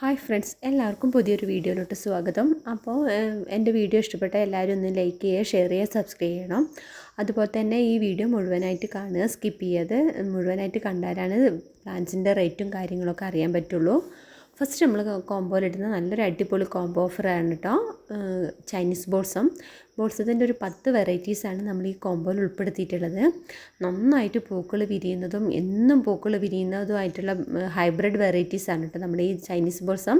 Hi friends എല്ലാവർക്കും പുതിയൊരു വീഡിയോയിലോട്ട് സ്വാഗതം. അപ്പോൾ എന്റെ വീഡിയോ ഇഷ്ടപ്പെട്ട എല്ലാവരും ഒന്ന് ലൈക്ക് ചെയ്യുക ഷെയർ ചെയ്യുക സബ്സ്ക്രൈബ് ചെയ്യണം. അതുപോലെ തന്നെ ഈ വീഡിയോ മുഴുവനായിട്ട് കാണുക സ്കിപ്പ് ചെയ്യാതെ മുഴുവനായിട്ട് കണ്ടാലാണ് പ്ലാൻസിന്റെ റേറ്റും കാര്യങ്ങളൊക്കെ അറിയാൻ പറ്റുള്ളൂ. ഫസ്റ്റ് നമ്മൾ കോമ്പോയിലിടുന്ന നല്ലൊരു അടിപൊളി കോംബോ ഓഫറാണ് കേട്ടോ ചൈനീസ് ബോൾസം ബോൾസത്തിന്റെ ഒരു പത്ത് വെറൈറ്റീസാണ് നമ്മൾ ഈ കോമ്പോയിൽ ഉൾപ്പെടുത്തിയിട്ടുള്ളത്. നന്നായിട്ട് പൂക്കൾ വിരിയുന്നതും എന്നും പൂക്കൾ വിരിയുന്നതുമായിട്ടുള്ള ഹൈബ്രിഡ് വെറൈറ്റീസാണ് കേട്ടോ നമ്മുടെ ഈ ചൈനീസ് ബോൾസം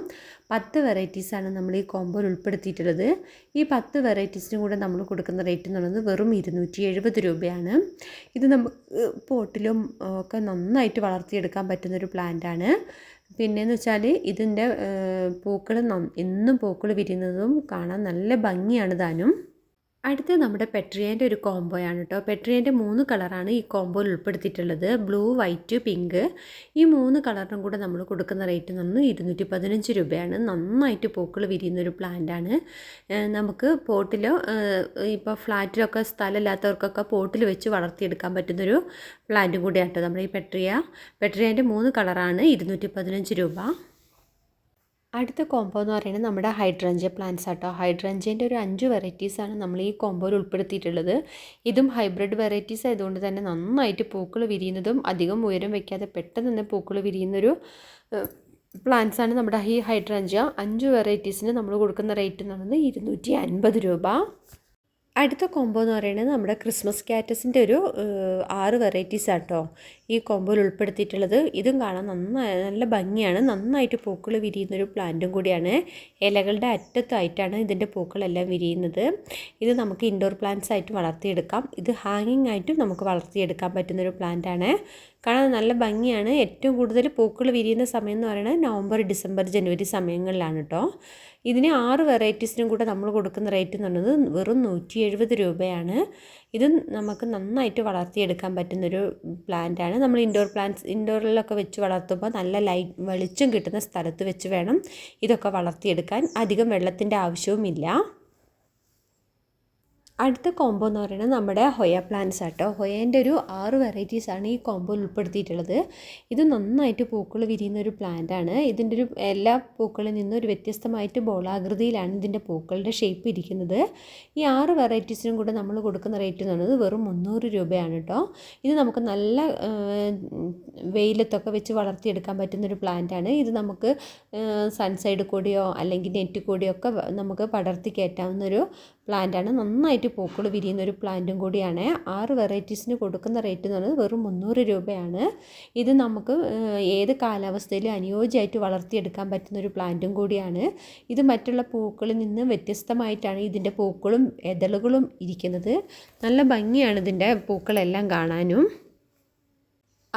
പത്ത് വെറൈറ്റീസാണ് നമ്മൾ ഈ കോമ്പോയിൽ ഉൾപ്പെടുത്തിയിട്ടുള്ളത്. ഈ പത്ത് വെറൈറ്റീസിനും കൂടെ നമ്മൾ കൊടുക്കുന്ന റേറ്റ് എന്ന് പറയുന്നത് വെറും ഇരുന്നൂറ്റി എഴുപത് രൂപയാണ്. ഇത് നമുക്ക് പോട്ടിലും ഒക്കെ നന്നായിട്ട് വളർത്തിയെടുക്കാൻ പറ്റുന്നൊരു പ്ലാന്റാണ് പിന്നെയെന്ന് വെച്ചാൽ ഇതിന്റെ പൂക്കൾ എന്നും പൂക്കൾ വിരിയുന്നതും കാണാൻ നല്ല ഭംഗിയാണ് താനും അടുത്ത് നമ്മുടെ പെട്രിയേന്റെ ഒരു കോംബോയാണ് കേട്ടോ. പെട്രിയേന്റെ മൂന്ന് കളറാണ് ഈ കോംബോയിൽ ഉൾപ്പെടുത്തിയിട്ടുള്ളത്. Blue white pink. ഈ മൂന്ന് കളറിനും കൂടെ നമ്മൾ കൊടുക്കുന്ന റേറ്റ് നിന്ന് ഇരുന്നൂറ്റി പതിനഞ്ച് രൂപയാണ്. നന്നായിട്ട് പൂക്കൾ വിരിയുന്ന ഒരു പ്ലാന്റാണ് നമുക്ക് പോട്ടിലോ ഇപ്പോൾ ഫ്ലാറ്റിലൊക്കെ സ്ഥലമില്ലാത്തവർക്കൊക്കെ പോട്ടിൽ വെച്ച് വളർത്തിയെടുക്കാൻ പറ്റുന്നൊരു പ്ലാന്റ് കൂടിയാണ് കേട്ടോ നമ്മുടെ ഈ പെട്രിയ. പെട്രിയേന്റെ മൂന്ന് കളറാണ് ഇരുന്നൂറ്റി പതിനഞ്ച് രൂപ. അടുത്ത കോംബോ എന്ന് പറയുന്നത് നമ്മുടെ ഹൈഡ്രഞ്ച പ്ലാന്റ്സ് ആട്ടോ. ഹൈഡ്രഞ്ചേന്റെ ഒരു അഞ്ച് വെറൈറ്റീസാണ് നമ്മൾ ഈ കോംബോയിൽ ഉൾപ്പെടുത്തിയിട്ടുള്ളത്. ഇതും ഹൈബ്രിഡ് വെറൈറ്റീസ് ആയതുകൊണ്ട് തന്നെ നന്നായിട്ട് പൂക്കൾ വിരിയുന്നതും അധികം ഉയരം വയ്ക്കാതെ പെട്ടെന്ന് തന്നെ പൂക്കൾ വിരിയുന്നൊരു പ്ലാന്റ്സ് ആണ് നമ്മുടെ ഈ ഹൈഡ്രഞ്ച അഞ്ച് വെറൈറ്റീസിന് നമ്മൾ കൊടുക്കുന്ന റേറ്റ് എന്ന് പറയുന്നത് ഇരുന്നൂറ്റി അൻപത് രൂപ. അടുത്ത കോംബോ എന്ന് പറയുന്നത് നമ്മുടെ ക്രിസ്മസ് കാറ്റസിന്റെ ഒരു ആറ് വെറൈറ്റീസ് ആട്ടോ ഈ കോംബോയിൽ ഉൾപ്പെടുത്തിയിട്ടുള്ളത്. ഇതും കാണാൻ നന്നായി നല്ല ഭംഗിയാണ്. നന്നായിട്ട് പൂക്കൾ വിരിയുന്നൊരു പ്ലാന്റും കൂടിയാണ്. ഇലകളുടെ അറ്റത്തായിട്ടാണ് ഇതിന്റെ പൂക്കളെല്ലാം വിരിയുന്നത്. ഇത് നമുക്ക് ഇൻഡോർ പ്ലാന്റ്സ് ആയിട്ട് വളർത്തിയെടുക്കാം. ഇത് ഹാങ്ങിങ് ആയിട്ടും നമുക്ക് വളർത്തിയെടുക്കാൻ പറ്റുന്നൊരു പ്ലാന്റാണ് കാണാൻ നല്ല ഭംഗിയാണ്. ഏറ്റവും കൂടുതൽ പൂക്കൾ വിരിയുന്ന സമയം എന്ന് പറയുന്നത് നവംബർ ഡിസംബർ ജനുവരി സമയങ്ങളിലാണ് കേട്ടോ ഇതിന് ആറ് വെറൈറ്റീസിനും കൂടെ നമ്മൾ കൊടുക്കുന്ന റേറ്റ് എന്ന് പറയുന്നത് വെറും നൂറ്റി എഴുപത് രൂപയാണ്. ഇത് നമുക്ക് നന്നായിട്ട് വളർത്തിയെടുക്കാൻ പറ്റുന്നൊരു പ്ലാന്റാണ് നമ്മൾ ഇൻഡോർ പ്ലാന്റ്സ് ഇൻഡോറിലൊക്കെ വെച്ച് വളർത്തുമ്പോൾ നല്ല ലൈറ്റ് വെളിച്ചം കിട്ടുന്ന സ്ഥലത്ത് വെച്ച് വേണം ഇതൊക്കെ വളർത്തിയെടുക്കാൻ. അധികം വെള്ളത്തിന്റെ ആവശ്യവുമില്ല. അടുത്ത കോംബോ എന്ന് പറയുന്നത് നമ്മുടെ ഹൊയ പ്ലാന്റ്സ് ആട്ടോ. ഹൊയേന്റെ ഒരു ആറ് വെറൈറ്റീസാണ് ഈ കോംബോയിൽ ഉൾപ്പെടുത്തിയിട്ടുള്ളത്. ഇത് നന്നായിട്ട് പൂക്കൾ വിരിയുന്ന ഒരു പ്ലാന്റ് ആണ്. ഇതിന്റെ ഒരു എല്ലാ പൂക്കളിൽ നിന്നും ഒരു വ്യത്യസ്തമായിട്ട് ബോളാകൃതിയിലാണ് ഇതിന്റെ പൂക്കളുടെ ഷേപ്പ് ഇരിക്കുന്നത്. ഈ ആറ് വെറൈറ്റീസിനും കൂടെ നമ്മൾ കൊടുക്കുന്ന റേറ്റ് എന്ന് പറയുന്നത് വെറും മുന്നൂറ് രൂപയാണ് കേട്ടോ ഇത് നമുക്ക് നല്ല വെയിലത്തൊക്കെ വെച്ച് വളർത്തിയെടുക്കാൻ പറ്റുന്ന ഒരു പ്ലാന്റ് ആണ്. ഇത് നമുക്ക് സൺസൈഡ് കൂടിയോ അല്ലെങ്കിൽ നെറ്റ് കൂടിയോ ഒക്കെ നമുക്ക് പടർത്തി പ്ലാന്റ് ആണ്. നന്നായിട്ട് പൂക്കൾ വിരിയുന്ന ഒരു പ്ലാന്റും കൂടിയാണ്. ആറ് വെറൈറ്റീസിന് കൊടുക്കുന്ന റേറ്റ് എന്ന് പറയുന്നത് വെറും മുന്നൂറ് രൂപയാണ്. ഇത് നമുക്ക് ഏത് കാലാവസ്ഥയിലും അനുയോജ്യമായിട്ട് വളർത്തിയെടുക്കാൻ പറ്റുന്ന ഒരു പ്ലാന്റും കൂടിയാണ്. ഇത് മറ്റുള്ള പൂക്കളിൽ നിന്ന് വ്യത്യസ്തമായിട്ടാണ് ഇതിന്റെ പൂക്കളും എതളുകളും ഇരിക്കുന്നത്. നല്ല ഭംഗിയാണ് ഇതിന്റെ പൂക്കളെല്ലാം കാണാനും.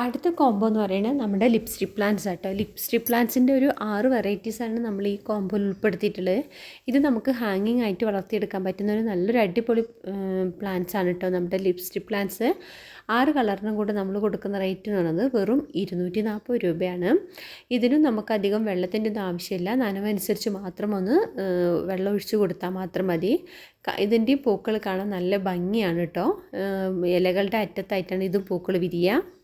അടുത്ത കോംബോ എന്ന് പറയുന്നത് നമ്മുടെ ലിപ്സ്റ്റിക് പ്ലാന്റ്സ് ആട്ടോ. ലിപ്സ്റ്റിക് പ്ലാന്റ്സിന്റെ ഒരു ആറ് വെറൈറ്റീസാണ് നമ്മൾ ഈ കോംബോയിൽ ഉൾപ്പെടുത്തിയിട്ടുള്ളത്. ഇത് നമുക്ക് ഹാങ്ങിങ് ആയിട്ട് വളർത്തിയെടുക്കാൻ പറ്റുന്ന ഒരു നല്ലൊരു അടിപൊളി പ്ലാന്റ്സ് ആണ് കേട്ടോ നമ്മുടെ ലിപ്സ്റ്റിക് പ്ലാന്റ്സ് ആറ് കളറിനും കൂടെ നമ്മൾ കൊടുക്കുന്ന റേറ്റ് എന്ന് പറയുന്നത് വെറും ഇരുന്നൂറ്റി നാൽപ്പത് രൂപയാണ്. ഇതിനും നമുക്ക് അധികം വെള്ളത്തിന്റെ ഒന്നും ആവശ്യമില്ല. നനവനുസരിച്ച് മാത്രം ഒന്ന് വെള്ളം ഒഴിച്ചു കൊടുത്താൽ മാത്രം മതി. ഇതിന്റെ പൂക്കൾ കാണാൻ നല്ല ഭംഗിയാണ് കേട്ടോ ഇലകളുടെ അറ്റത്തായിട്ടാണ് ഇതും പൂക്കൾ വിരിയുക.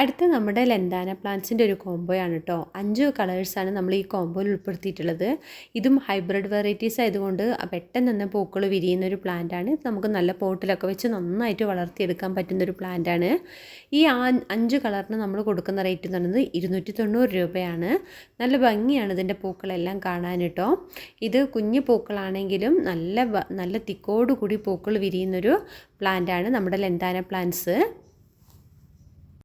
അടുത്ത നമ്മുടെ ലെന്താന പ്ലാന്റ്സിന്റെ ഒരു കോംബോയാണ് കേട്ടോ അഞ്ച് കളേഴ്സാണ് നമ്മൾ ഈ കോംബോയിൽ ഉൾപ്പെടുത്തിയിട്ടുള്ളത്. ഇതും ഹൈബ്രിഡ് വെറൈറ്റീസ് ആയതുകൊണ്ട് പെട്ടെന്ന് തന്നെ പൂക്കൾ വിരിയുന്ന ഒരു പ്ലാന്റാണ് ഇത് നമുക്ക് നല്ല പോട്ടിലൊക്കെ വെച്ച് നന്നായിട്ട് വളർത്തിയെടുക്കാൻ പറ്റുന്ന ഒരു പ്ലാന്റാണ് ഈ അഞ്ച് കളറിന് നമ്മൾ കൊടുക്കുന്ന റേറ്റ് എന്ന് പറയുന്നത് ഇരുന്നൂറ്റി തൊണ്ണൂറ് രൂപയാണ്. നല്ല ഭംഗിയാണ് ഇതിന്റെ പൂക്കളെല്ലാം കാണാൻ കേട്ടോ ഇത് കുഞ്ഞു പൂക്കളാണെങ്കിലും നല്ല നല്ല തിക്കോടുകൂടി പൂക്കൾ വിരിയുന്നൊരു പ്ലാന്റാണ് നമ്മുടെ ലെന്താന പ്ലാന്റ്സ്